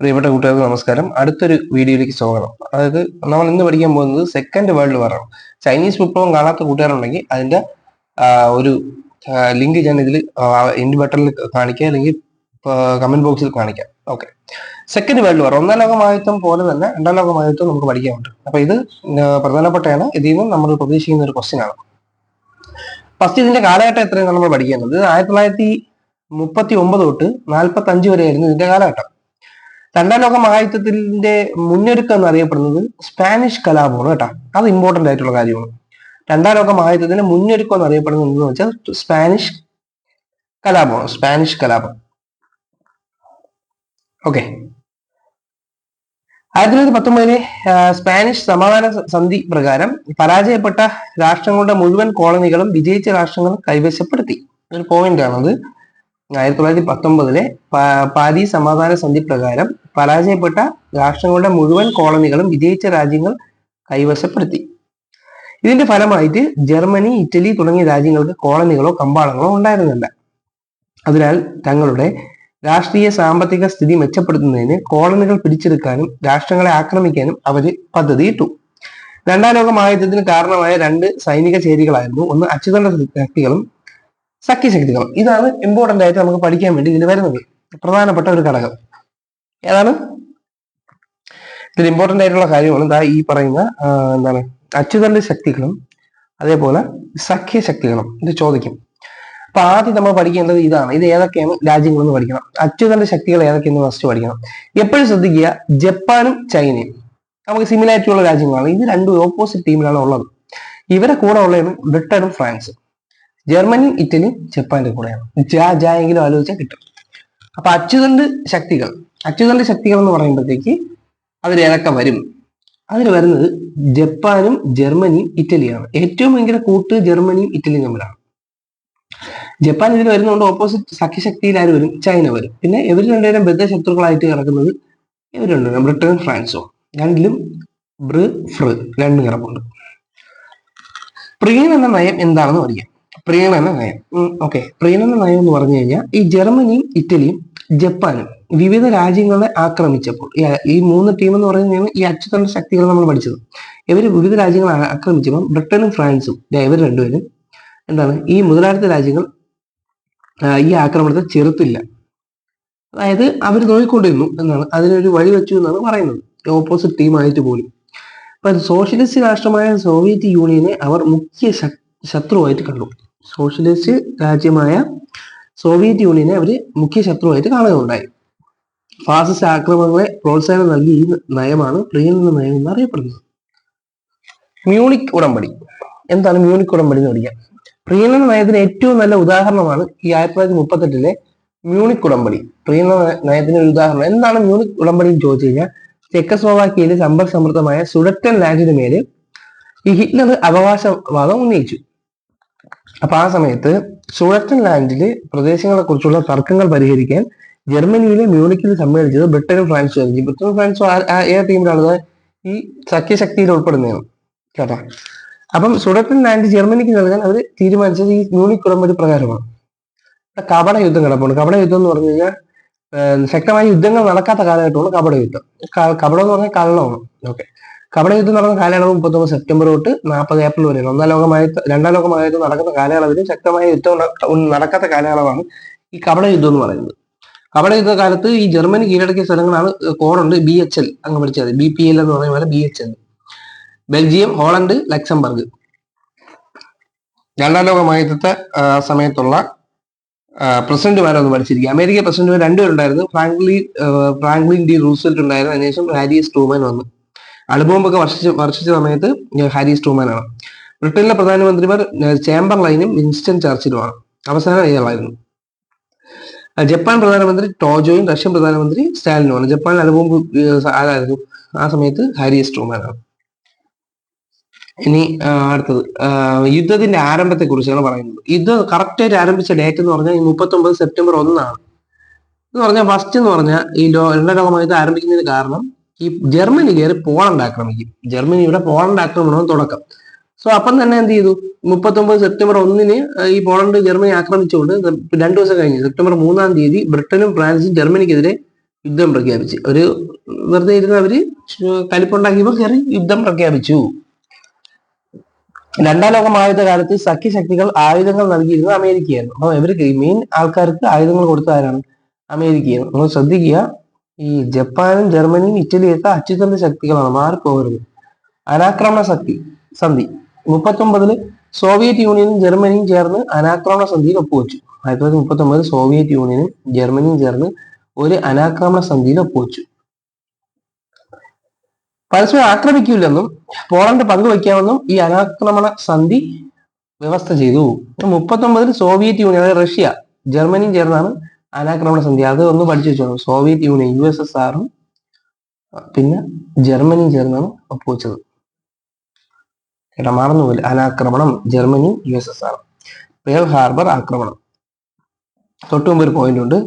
പ്രിയപ്പെട്ട കൂട്ടുകാർക്ക് നമസ്കാരം. അടുത്തൊരു വീഡിയോയിലേക്ക് സ്വാഗതം. അതായത് നമ്മൾ ഇന്ന് പഠിക്കാൻ പോകുന്നത് സെക്കൻഡ് വേൾഡ് വാറാണ് ചൈനീസ് വിപ്ലവം കാണാത്ത കൂട്ടുകാരുണ്ടെങ്കിൽ അതിന്റെ ഒരു ലിങ്ക് ഞാൻ ഇതിൽ ഇൻഡ് ബട്ടണിൽ കാണിക്കാം. അല്ലെങ്കിൽ കമന്റ് ബോക്സിൽ കാണിക്കാം. ഓക്കെ സെക്കൻഡ് വേൾഡ് വാർ ഒന്നാം ലോകമായത്വം പോലെ തന്നെ രണ്ടാം ലോകമായത്വം നമുക്ക് നമുക്ക് പഠിക്കാനുണ്ട് അപ്പൊ ഇത് പ്രധാനപ്പെട്ടയാണ്. ഇതിൽ നിന്നും നമ്മൾ പ്രതീക്ഷിക്കുന്ന ഒരു ക്വസ്റ്റ്യൻ ആണ്. ഫസ്റ്റ് ഇതിന്റെ കാലഘട്ടം എത്രയാണ് നമ്മൾ പഠിക്കേണ്ടത്? ഇത് ആയിരത്തി തൊള്ളായിരത്തി മുപ്പത്തി ഒമ്പത് തൊട്ട് നാൽപ്പത്തി അഞ്ച് വരെയായിരുന്നു ഇതിന്റെ കാലഘട്ടം. രണ്ടാം ലോക മഹായുദ്ധത്തിന്റെ മുന്നൊരുക്കം എന്നറിയപ്പെടുന്നത് സ്പാനിഷ് കലാപമാണ് കേട്ടോ. അത് ഇമ്പോർട്ടന്റ് ആയിട്ടുള്ള കാര്യമാണ്. രണ്ടാം ലോക മഹായുദ്ധത്തിന്റെ മുന്നൊരുക്കം എന്നറിയപ്പെടുന്നത് എന്ന് വെച്ചാൽ സ്പാനിഷ് കലാപമാണ്. സ്പാനിഷ് കലാപം. ഓക്കെ ആയിരത്തി തൊള്ളായിരത്തി പത്തൊമ്പതിലെ സ്പാനിഷ് സമാധാന സന്ധി പ്രകാരം പരാജയപ്പെട്ട രാഷ്ട്രങ്ങളുടെ മുഴുവൻ കോളനികളും വിജയിച്ച രാഷ്ട്രങ്ങൾ കൈവശപ്പെടുത്തി. ഒരു പോയിന്റ് ആണത്. ആയിരത്തി തൊള്ളായിരത്തി പത്തൊമ്പതിലെ പാരി സമാധാന സന്ധി പ്രകാരം പരാജയപ്പെട്ട രാഷ്ട്രങ്ങളുടെ മുഴുവൻ കോളനികളും വിജയിച്ച രാജ്യങ്ങൾ കൈവശപ്പെടുത്തി. ഇതിന്റെ ഫലമായിട്ട് ജർമ്മനി ഇറ്റലി തുടങ്ങിയ രാജ്യങ്ങൾക്ക് കോളനികളോ കമ്പാളങ്ങളോ ഉണ്ടായിരുന്നില്ല. അതിനാൽ തങ്ങളുടെ രാഷ്ട്രീയ സാമ്പത്തിക സ്ഥിതി മെച്ചപ്പെടുത്തുന്നതിന് കോളനികൾ പിടിച്ചെടുക്കാനും രാഷ്ട്രങ്ങളെ ആക്രമിക്കാനും അവർ പദ്ധതിയിട്ടു രണ്ടാം ലോക മഹായുദ്ധത്തിന് കാരണമായ രണ്ട് സൈനിക ചേരികളായിരുന്നു ഒന്ന് അച്ചുതണ്ട ശക്തികളും സഖ്യശക്തികളും ഇതാണ് ഇമ്പോർട്ടന്റ് ആയിട്ട് നമുക്ക് പഠിക്കാൻ വേണ്ടി ഇതിൽ വരുന്നത്. പ്രധാനപ്പെട്ട ഒരു ഘടകം. ഏതാണ്? ഇതിൽ ഇമ്പോർട്ടന്റ് ആയിട്ടുള്ള കാര്യമാണ് ദാ ഈ പറയുന്ന എന്താണ് അച്യുതന്റെ ശക്തികളും അതേപോലെ സഖ്യശക്തികളും ഇത് ചോദിക്കും. അപ്പൊ ആദ്യം നമ്മൾ പഠിക്കേണ്ടത് ഇതാണ്. ഇത് ഏതൊക്കെയാണ്? രാജ്യങ്ങളെന്ന് പഠിക്കണം. അച്യുതന്റെ ശക്തികൾ ഏതൊക്കെയെന്ന് ഫസ്റ്റ് പഠിക്കണം. എപ്പോഴും ശ്രദ്ധിക്കുക ജപ്പാനും ചൈനയും. നമുക്ക് സിമിലാരിറ്റി ഉള്ള രാജ്യങ്ങളാണ്. ഇത് രണ്ടും ഓപ്പോസിറ്റ് ടീമിലാണ് ഉള്ളത്. ഇവരെ കൂടെ ഉള്ളതാണ് ബ്രിട്ടനും ഫ്രാൻസും. ജർമ്മനിയും ഇറ്റലി ജപ്പാന്റെ കൂടെയാണ്. ജാ ജാ എങ്കിലും ആലോചിച്ചാൽ കിട്ടും. അപ്പൊ അച്ചുതണ്ട് ശക്തികൾ. അച്ചുതണ്ട് ശക്തികൾ എന്ന് പറയുമ്പോഴത്തേക്ക് അതിൽ ഏതൊക്കെ വരും? അതിൽ വരുന്നത് ജപ്പാനും ജർമ്മനിയും ഇറ്റലിയാണ്. ഏറ്റവും ഭയങ്കര കൂട്ട് ജർമ്മനിയും ഇറ്റലിയും തമ്മിലാണ്. ജപ്പാൻ ഇതിൽ വരുന്നതുകൊണ്ട് ഓപ്പോസിറ്റ് സഖ്യശക്തിയിൽ ആര് വരും? ചൈന വരും. പിന്നെ ഇവർ രണ്ടുപേരും ബദ്ധ ശത്രുക്കളായിട്ട് കിടക്കുന്നത് ഇവർ രണ്ടുപേരും. ബ്രിട്ടനും ഫ്രാൻസും. രണ്ടിലും ബ്ര് ഫ്ര് രണ്ടും കിടപ്പുണ്ട് പ്രിയൻ എന്ന നയം എന്താണെന്ന് പഠിക്കാം എന്ന നയം. ഓക്കെ പ്രീണന നയം എന്ന് പറഞ്ഞു കഴിഞ്ഞാൽ ഈ ജർമ്മനിയും ഇറ്റലിയും ജപ്പാനും വിവിധ രാജ്യങ്ങളെ ആക്രമിച്ചപ്പോൾ ഈ- മൂന്ന് ടീം എന്ന് പറയുന്നതാണ് ഈ അച്ചുതണ്ട ശക്തികൾ നമ്മൾ പഠിച്ചത്. ഇവർ വിവിധ രാജ്യങ്ങളെ ആക്രമിച്ചപ്പോൾ ബ്രിട്ടനും ഫ്രാൻസും ഇവർ രണ്ടുപേരും എന്താണ് ഈ മുതലാളിത്ത രാജ്യങ്ങൾ ഈ ആക്രമണത്തെ ചെറുത്തില്ല. അതായത് അവർ നോക്കിക്കൊണ്ടിരുന്നു എന്നാണ് അതിനൊരു വഴി വെച്ചു എന്നാണ് പറയുന്നത്. ഓപ്പോസിറ്റ് ടീമായിട്ട് പോലും. അപ്പൊ സോഷ്യലിസ്റ്റ് രാഷ്ട്രമായ സോവിയറ്റ് യൂണിയനെ അവർ മുഖ്യ ശത്രുവായിട്ട് കണ്ടു. സോഷ്യലിസ്റ്റ് രാജ്യമായ സോവിയറ്റ് യൂണിയനെ അവർ മുഖ്യ ശത്രുവായിട്ട് കാണുകയുണ്ടായി. ഫാസിസ്റ്റ് ആക്രമണങ്ങളെ പ്രോത്സാഹനം നൽകി ഈ നയമാണ് എന്ന നയം എന്ന് അറിയപ്പെടുന്നത് മ്യൂണിക് ഉടമ്പടി. എന്താണ് മ്യൂണിക് ഉടമ്പടി എന്ന് പഠിക്കാം. എന്ന നയത്തിന് ഏറ്റവും നല്ല ഉദാഹരണമാണ് ഈ ആയിരത്തി തൊള്ളായിരത്തി മുപ്പത്തെട്ടിലെ മ്യൂണിക് ഉടമ്പടി. എന്ന നയത്തിന് ഒരു ഉദാഹരണം. എന്താണ് മ്യൂണിക് ഉടമ്പടി എന്ന് ചോദിച്ചു കഴിഞ്ഞാൽ ചെക്കസ്ലോവാക്കിയയിലെ സമ്പൽ സമൃദ്ധമായ സുഡറ്റൻ ലാൻഡിന് മേലെ ഈ ഹിറ്റ്ലർ അവകാശവാദം ഉന്നയിച്ചു. അപ്പൊ ആ സമയത്ത് സുഴറ്റൻ ലാൻഡിലെ പ്രദേശങ്ങളെ കുറിച്ചുള്ള തർക്കങ്ങൾ പരിഹരിക്കാൻ ജർമ്മനിയിലെ മ്യൂണിക്കിൽ സമ്മേളിച്ചത് ബ്രിട്ടനും ഫ്രാൻസും ബ്രിട്ടനും ഫ്രാൻസും ഏ ടീമിലാണ് ഈ സഖ്യശക്തിയിൽ ഉൾപ്പെടുന്നതാണ് കേട്ടോ. അപ്പം സുഡറ്റൻ ലാൻഡ് ജർമ്മനിക്ക് നൽകാൻ അവർ തീരുമാനിച്ചത് ഈ മ്യൂണിക് ഉടമ്പടി പ്രകാരമാണ്. കപട യുദ്ധം കിടപ്പുണ്ട്. കപട യുദ്ധം എന്ന് പറഞ്ഞു കഴിഞ്ഞാൽ ശക്തമായ യുദ്ധങ്ങൾ നടക്കാത്ത കാലഘട്ടമാണ് കപട യുദ്ധം. കപടം എന്ന് പറഞ്ഞാൽ കള്ളമാണ്. ഓക്കെ. കപട യുദ്ധം നടന്ന കാലയളവ് മുപ്പത്തൊമ്പത് സെപ്റ്റംബർ തൊട്ട് നാൽപ്പത് ഏപ്രിൽ വരെയാണ്. ഒന്നാം ലോകമായ രണ്ടാം ലോകമായത് നടക്കുന്ന കാലയളവിൽ ശക്തമായ യുദ്ധം നട- നടക്കാത്ത കാലയളവാണ് ഈ കപട യുദ്ധം എന്ന് പറയുന്നത്. കപട യുദ്ധ കാലത്ത് ഈ ജർമ്മനി കീഴടക്കിയ സ്ഥലങ്ങളാണ് കോറുണ്ട് ബി എച്ച് എൽ. അങ്ങ് പഠിച്ചത് ബി പി എൽ എന്ന് പറയുന്ന പോലെ B H L. Belgium Holland Luxembourg. രണ്ടാം ലോകമായുദ്ധത്തെ സമയത്തുള്ള പ്രസിഡന്റുമാരൊന്ന് പഠിച്ചിരിക്കുക അമേരിക്ക പ്രസിഡന്റുമാർ രണ്ടുപേരുണ്ടായിരുന്നു. ഫ്രാങ്ക്ലിൻ ആ, ഫ്രാങ്ക്ലിൻ ഡി റൂസ്വെൽറ്റ് ഉണ്ടായിരുന്നു. അതിനുശേഷം ഹാരിസ് ട്രൂമാൻ വന്നു. അണുബോംബൊക്കെ വർഷിച്ച വർഷിച്ച സമയത്ത് ഹാരി ട്രൂമാൻ ആണ്. ബ്രിട്ടനിലെ പ്രധാനമന്ത്രിമാർ ചേംബർ ലൈനും വിൻസ്റ്റൺ ചർച്ചിലുമാണ്. അവസാനം ഇയാളായിരുന്നു. ജപ്പാൻ പ്രധാനമന്ത്രി ടോജോയും റഷ്യൻ പ്രധാനമന്ത്രി സ്റ്റാലിനുമാണ് ജപ്പാൻ അണുബോംബ് ആരായിരുന്നു? ആ സമയത്ത് ഹാരി ട്രൂമാൻ ആണ്. ഇനി അടുത്തത്. യുദ്ധത്തിന്റെ ആരംഭത്തെ കുറിച്ചാണ് പറയുന്നത്. യുദ്ധം കറക്റ്റ് ആയിട്ട് ആരംഭിച്ച ഡേറ്റ് എന്ന് പറഞ്ഞാൽ ഈ മുപ്പത്തൊമ്പത് സെപ്റ്റംബർ ഒന്നാണ്. എന്ന് പറഞ്ഞാൽ ഫസ്റ്റ് എന്ന് പറഞ്ഞാൽ ഈ ലോ രണ്ടാം ലോകമായത് ആരംഭിക്കുന്നതിന് കാരണം ഈ ജർമ്മനി കയറി പോളണ്ട് ആക്രമിക്കും. ജർമ്മനിയുടെ പോളണ്ട് ആക്രമണമാണ് തുടക്കം. സോ അപ്പം തന്നെ എന്ത് ചെയ്തു? മുപ്പത്തൊമ്പത് സെപ്റ്റംബർ ഒന്നിന് ഈ പോളണ്ട് ജർമ്മനി ആക്രമിച്ചുകൊണ്ട് രണ്ടു ദിവസം കഴിഞ്ഞ് സെപ്റ്റംബർ മൂന്നാം തീയതി ബ്രിട്ടനും ഫ്രാൻസും ജർമ്മനിക്കെതിരെ യുദ്ധം പ്രഖ്യാപിച്ചു. ഒരു വെറുതെ ഇരുന്ന് അവർ കലിപ്പുണ്ടാക്കിയപ്പോൾ കയറി യുദ്ധം പ്രഖ്യാപിച്ചു. രണ്ടാം ലോക മഹായുദ്ധകാലത്ത് സഖ്യശക്തികൾ ആയുധങ്ങൾ നൽകിയിരുന്നത് അമേരിക്കയായിരുന്നു. അപ്പൊ ഇവർക്ക് മെയിൻ ആൾക്കാർക്ക് ആയുധങ്ങൾ കൊടുത്ത ആരാണ്? അമേരിക്കയാണ്. നിങ്ങൾ ശ്രദ്ധിക്കുക ഈ ജപ്പാനും ജർമ്മനിയും ഇറ്റലിയൊക്കെ അച്ചുതന്ത്ര ശക്തികളാണ് മാറിപ്പോകരുത്. അനാക്രമണ ശക്തി സന്ധി. മുപ്പത്തൊമ്പതിൽ സോവിയറ്റ് യൂണിയനും ജർമ്മനിയും ചേർന്ന് അനാക്രമണ സന്ധിയിൽ ഒപ്പുവെച്ചു. ആയിരത്തി തൊള്ളായിരത്തി മുപ്പത്തൊമ്പത് സോവിയറ്റ് യൂണിയനും ജർമ്മനിയും ചേർന്ന് ഒരു അനാക്രമണ സന്ധിയിൽ ഒപ്പുവെച്ചു. പരസ്പരം ആക്രമിക്കില്ലെന്നും പോളണ്ട് പങ്കുവയ്ക്കാമെന്നും ഈ അനാക്രമണ സന്ധി വ്യവസ്ഥ ചെയ്തു. മുപ്പത്തൊമ്പതിൽ സോവിയറ്റ് യൂണിയൻ അതായത് റഷ്യ ജർമ്മനിയും ചേർന്നാണ് അനാക്രമണ സന്ധി അത് ഒന്ന് പഠിച്ചു വെച്ചോളൂ. Soviet Union U S S ആറും പിന്നെ ജർമ്മനിയും ചേർന്നാണ് ഒപ്പുവെച്ചത്. കേട്ടോ മറന്നുപോലെ അനാക്രമണം Germany U S S R Pearl Harbor ആക്രമണം. തൊട്ടുമുമ്പ് ഒരു പോയിന്റ് ഉണ്ട്.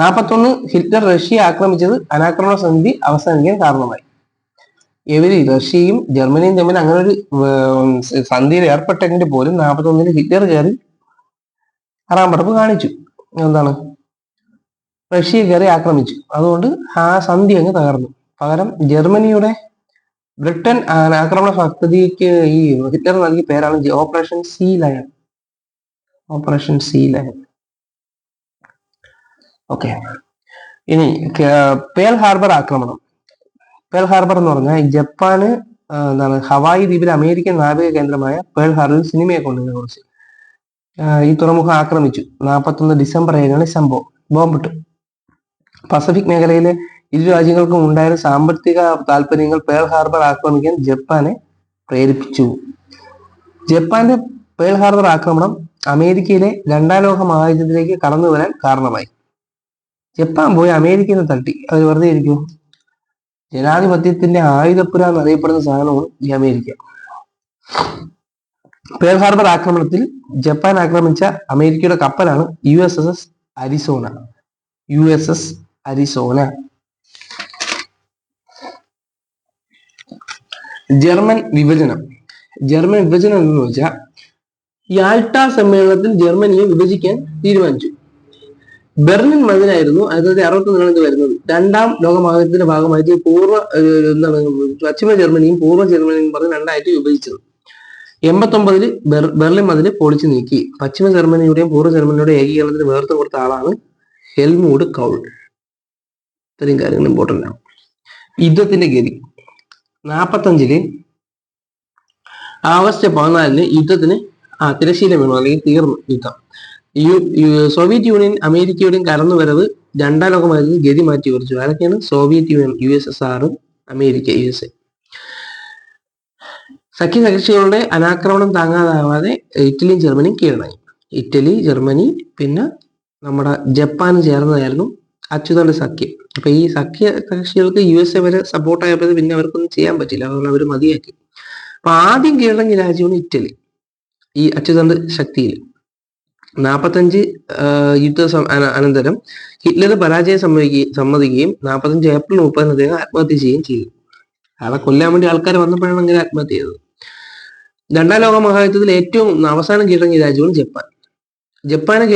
നാൽപ്പത്തൊന്ന് ഹിറ്റ്ലർ റഷ്യ ആക്രമിച്ചത് അനാക്രമണ സന്ധി അവസാനിക്കാൻ കാരണമായി. ഇവർ റഷ്യയും ജർമ്മനിയും തമ്മിൽ അങ്ങനെ ഒരു സന്ധിയിൽ ഏർപ്പെട്ടെങ്കിൽ പോലും നാപ്പത്തൊന്നിന് ഹിറ്റ്ലർ കയറി ആറാം പടപ്പ് കാണിച്ചു. എന്താണ്? റഷ്യ കയറി ആക്രമിച്ചു. അതുകൊണ്ട് ആ സന്ധി അങ്ങ് തകർന്നു. പകരം ജർമ്മനിയുടെ ബ്രിട്ടൻ ആക്രമണ പദ്ധതിക്ക് ഈ ഹിറ്റ്ലർ നൽകിയ പേരാണ് operation Sea Lion. Operation Sea Lion. Okay. ഇനി പേൽ ഹാർബർ ആക്രമണം. പേൾ ഹാർബർ എന്ന് പറഞ്ഞാൽ ജപ്പാന് എന്താണ് ഹവായി ദ്വീപിലെ അമേരിക്കൻ നാവിക കേന്ദ്രമായ പേൾ ഹാർബറിൽ സിനിമയെ കൊണ്ടതിനെ കുറിച്ച്. ഈ തുറമുഖം ആക്രമിച്ചു. നാൽപ്പത്തൊന്ന് ഡിസംബർ ഏഴിനാണ് സംഭവം. ബോംബിട്ടു. പസഫിക് മേഖലയിലെ ഇരു രാജ്യങ്ങൾക്കും ഉണ്ടായിരുന്ന സാമ്പത്തിക താല്പര്യങ്ങൾ പേൾ ഹാർബർ ആക്രമിക്കാൻ ജപ്പാനെ പ്രേരിപ്പിച്ചു. ജപ്പാന്റെ പേൾ ഹാർബർ ആക്രമണം അമേരിക്കയിലെ രണ്ടാം ലോക മഹായുദ്ധത്തിലേക്ക് കടന്നു വരാൻ കാരണമായി. ജപ്പാൻ പോയി അമേരിക്കയിൽ തട്ടി. അത് വെറുതെ ഇരിക്കും. ജനാധിപത്യത്തിന്റെ ആയുധപ്പുര എന്നറിയപ്പെടുന്ന സാധനമാണ് ഈ അമേരിക്ക. പേൾ ഹാർബർ ആക്രമണത്തിൽ ജപ്പാൻ ആക്രമിച്ച അമേരിക്കയുടെ കപ്പലാണ് U S S S Arizona. U S S Arizona German വിഭജനം. ജർമ്മൻ വിഭജനം എന്ന് വെച്ചാൽ യാൾട്ട സമ്മേളനത്തിൽ ജർമ്മനിയെ വിഭജിക്കാൻ തീരുമാനിച്ചു. ബെർലിൻ മതിലായിരുന്നു ആയിരത്തി തൊള്ളായിരത്തി അറുപത്തൊന്നിലാണ് വരുന്നത്. രണ്ടാം ലോക ഭാഗമായിട്ട് പൂർവ എന്താണ് പശ്ചിമ ജർമ്മനിയും പൂർവ ജർമ്മനിയും പറഞ്ഞ് രണ്ടായിട്ട് വിഭജിച്ചത്. എൺപത്തൊമ്പതിൽ ബെർ ബെർലിൻ മതിൽ പൊളിച്ചു നീക്കി. പശ്ചിമ ജർമ്മനിയുടെയും പൂർവ ജർമ്മനിയുടെയും ഏകീകരണത്തിന് വേർത്ത് കൊടുത്ത ആളാണ് ഹെൽമൂഡ് കൗൾ. ഇത്രയും കാര്യങ്ങൾ ഇമ്പോർട്ടന്റ് ആണ്. യുദ്ധത്തിന്റെ ഗതി. നാൽപ്പത്തഞ്ചിൽ ആഗസ്റ്റ് പതിനാലിന് യുദ്ധത്തിന് ആ തിരശീല വീണു അല്ലെങ്കിൽ തീർന്നു യുദ്ധം. സോവിയറ്റ് യൂണിയൻ അമേരിക്കയുടെയും കടന്നു വരവ് രണ്ടാം ലോകമായിരുന്നു ഗതി മാറ്റി കുറിച്ചു ആരൊക്കെയാണ്? Soviet Union U S S ആറും അമേരിക്ക യു എസ് എ സഖ്യകക്ഷികളുടെ അനാക്രമണം താങ്ങാതാവാതെ ഇറ്റലിയും ജർമ്മനിയും കീഴടങ്ങി. ഇറ്റലി ജർമ്മനി പിന്നെ നമ്മുടെ ജപ്പാനും ചേർന്നതായിരുന്നു അച്യുതന്റെ സഖ്യം. അപ്പൊ ഈ സഖ്യ കക്ഷികൾക്ക് യു എസ് എ വരെ സപ്പോർട്ട് ആയപ്പോൾ പിന്നെ അവർക്കൊന്നും ചെയ്യാൻ പറ്റില്ല. അതുകൊണ്ട് അവർ മതിയാക്കി. അപ്പൊ ആദ്യം കീഴടങ്ങിയ രാജ്യമാണ് ഇറ്റലി. ഈ അച്യുതാണ്ട് ശക്തിയിൽ. നാൽപ്പത്തഞ്ച് യുദ്ധ അനന്തരം ഹിറ്റ്ലർ പരാജയം സമ്മതിക്കുകയും സമ്മതിക്കുകയും നാൽപ്പത്തഞ്ച് ഏപ്രിൽ മുപ്പതിന് അദ്ദേഹം ആത്മഹത്യ ചെയ്യുകയും ചെയ്തു. അയാളെ കൊല്ലാൻ വേണ്ടി ആൾക്കാർ വന്നപ്പോഴാണ് അങ്ങനെ ആത്മഹത്യ ചെയ്തത്. രണ്ടാം ലോക മഹായുദ്ധത്തിൽ ഏറ്റവും അവസാനം കീഴടങ്ങിയ രാജ്യമാണ് ജപ്പാൻ. ജപ്പാനെ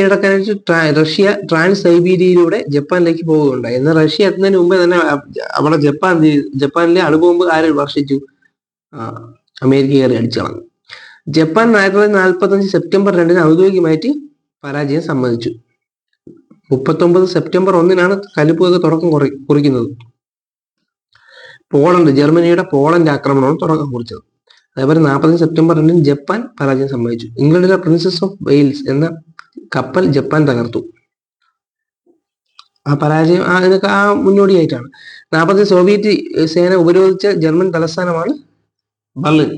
ട്രാ- റഷ്യ ട്രാൻസ് സൈബീരിയയിലൂടെ ജപ്പാനിലേക്ക് പോവുകയുണ്ടായി എന്നാൽ റഷ്യ എത്തുന്നതിന് മുമ്പേ തന്നെ അവിടെ ജപ്പാൻ? ജപ്പാനിലെ അണുബോംബ് ആര് വർഷിച്ചു അമേരിക്ക കയറി അടിച്ചു കളഞ്ഞു. ജപ്പാൻ ആയിരത്തി തൊള്ളായിരത്തി നാൽപ്പത്തി അഞ്ച് സെപ്റ്റംബർ രണ്ടിന് ഔദ്യോഗികമായിട്ട് പരാജയം സമ്മതിച്ചു. മുപ്പത്തൊമ്പത് സെപ്റ്റംബർ ഒന്നിനാണ് കലിപ്പുകൾക്ക് തുടക്കം കുറി കുറിക്കുന്നത്. പോളണ്ട് ജർമ്മനിയുടെ പോളണ്ട് ആക്രമണമാണ് തുടക്കം കുറിച്ചത്. അതേപോലെ നാൽപ്പത്തഞ്ച് സെപ്റ്റംബർ രണ്ടിന് ജപ്പാൻ പരാജയം സംഭവിച്ചു. ഇംഗ്ലണ്ടിലെ പ്രിൻസസ് ഓഫ് വെയിൽസ് എന്ന കപ്പൽ ജപ്പാൻ തകർത്തു. ആ പരാജയം ആ ഇതൊക്കെ ആ മുന്നോടിയായിട്ടാണ്. നാൽപ്പത്തി സോവിയറ്റ് സേന ഉപരോധിച്ച ജർമ്മൻ തലസ്ഥാനമാണ് ബർലിൻ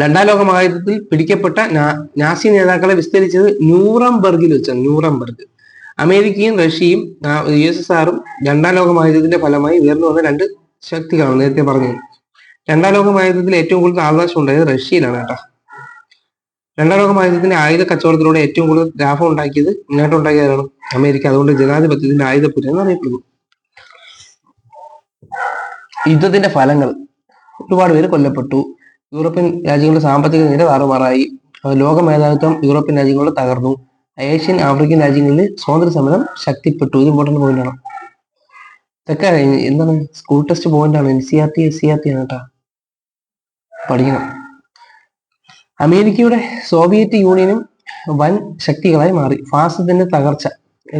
രണ്ടാം ലോക മഹായുദ്ധത്തിൽ പിടിക്കപ്പെട്ട നാസി നേതാക്കളെ വിസ്തരിച്ചത് ന്യൂറംബർഗിൽ വെച്ചാണ് ന്യൂറംബർഗ്. അമേരിക്കയും റഷ്യയും യു എസ് എസ് ആറും രണ്ടാം ലോക മഹായുദ്ധത്തിന്റെ ഫലമായി ഉയർന്നു വന്ന രണ്ട് ശക്തികളാണ് നേരത്തെ പറഞ്ഞത്. രണ്ടാം ലോകമഹായുദ്ധത്തിൽ ഏറ്റവും കൂടുതൽ ആൾനാശം ഉണ്ടായത് റഷ്യയിലാണ് കേട്ടോ. രണ്ടാം ലോക മഹായുദ്ധത്തിന്റെ ആയുധ കച്ചവടത്തിലൂടെ ഏറ്റവും കൂടുതൽ ലാഭം ഉണ്ടാക്കിയത് നേട്ടം ഉണ്ടാക്കിയതാണ് അമേരിക്ക. അതുകൊണ്ട് ജനാധിപത്യത്തിന്റെ ആയുധപുരം എന്ന് അറിയപ്പെടുന്നു യുദ്ധത്തിന്റെ ഫലങ്ങൾ. ഒരുപാട് പേര് കൊല്ലപ്പെട്ടു. യൂറോപ്യൻ രാജ്യങ്ങളുടെ സാമ്പത്തിക നില താറുമാറായി. ലോക മേധാവിത്വം യൂറോപ്യൻ രാജ്യങ്ങളുടെ തകർന്നു. ഏഷ്യൻ ആഫ്രിക്കൻ രാജ്യങ്ങളിൽ സ്വാതന്ത്ര്യ സമരം ശക്തിപ്പെട്ടു. ഇത് ഇമ്പോർട്ടന്റ് പോയിന്റ് ആണ്. ഇതൊക്കെ എന്താണ്? സ്കൂൾ ടെസ്റ്റ് പോയിന്റ് ആണ്. N C R T S C R T ആണ് കേട്ടോ. പഠിക്കണം. അമേരിക്കയുടെ സോവിയറ്റ് യൂണിയനും വൻ ശക്തികളായി മാറി. ഫാസിസത്തിന്റെ തകർച്ച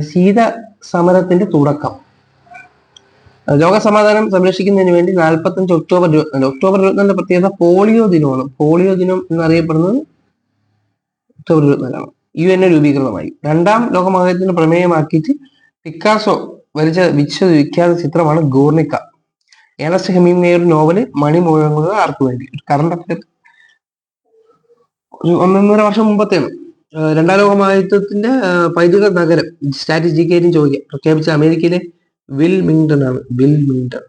ശീത സമരത്തിന്റെ തുടക്കം. ലോക സമാധാനം സംരക്ഷിക്കുന്നതിന് വേണ്ടി നാൽപ്പത്തഞ്ച് ഒക്ടോബർ ഒക്ടോബർ ഇരുപത്തിനാലിന്റെ പ്രത്യേകത പോളിയോ ദിനമാണ്. പോളിയോ ദിനം എന്നറിയപ്പെടുന്നത് ഒക്ടോബർ ഇരുപത്തിനാലാണ്. യു എൻ രൂപീകൃതമായി. രണ്ടാം ലോകമഹായുദ്ധത്തിന് പ്രമേയമാക്കിയിട്ട് പിക്കാസോ വരച്ച വിശ്വവിഖ്യാത ചിത്രമാണ് ഗോർണിക്ക. ഏണസ്റ്റ് ഒരു നോവൽ മണി മുഴങ്ങുക ആർക്ക് വേണ്ടി കറണ്ട് അഫയർ ഒരു ഒന്നൊന്നര വർഷം മുമ്പത്തെയാണ് രണ്ടാം ലോക മഹായുദ്ധത്തിന്റെ പൈതൃക നഗരം സ്ട്രാറ്റജിക്കായിട്ടും ചോദിക്കുക പ്രഖ്യാപിച്ച അമേരിക്കയിലെ വിൽ മിങ്ടൺ ആണ്. വിൽ മിങ്ടൺ.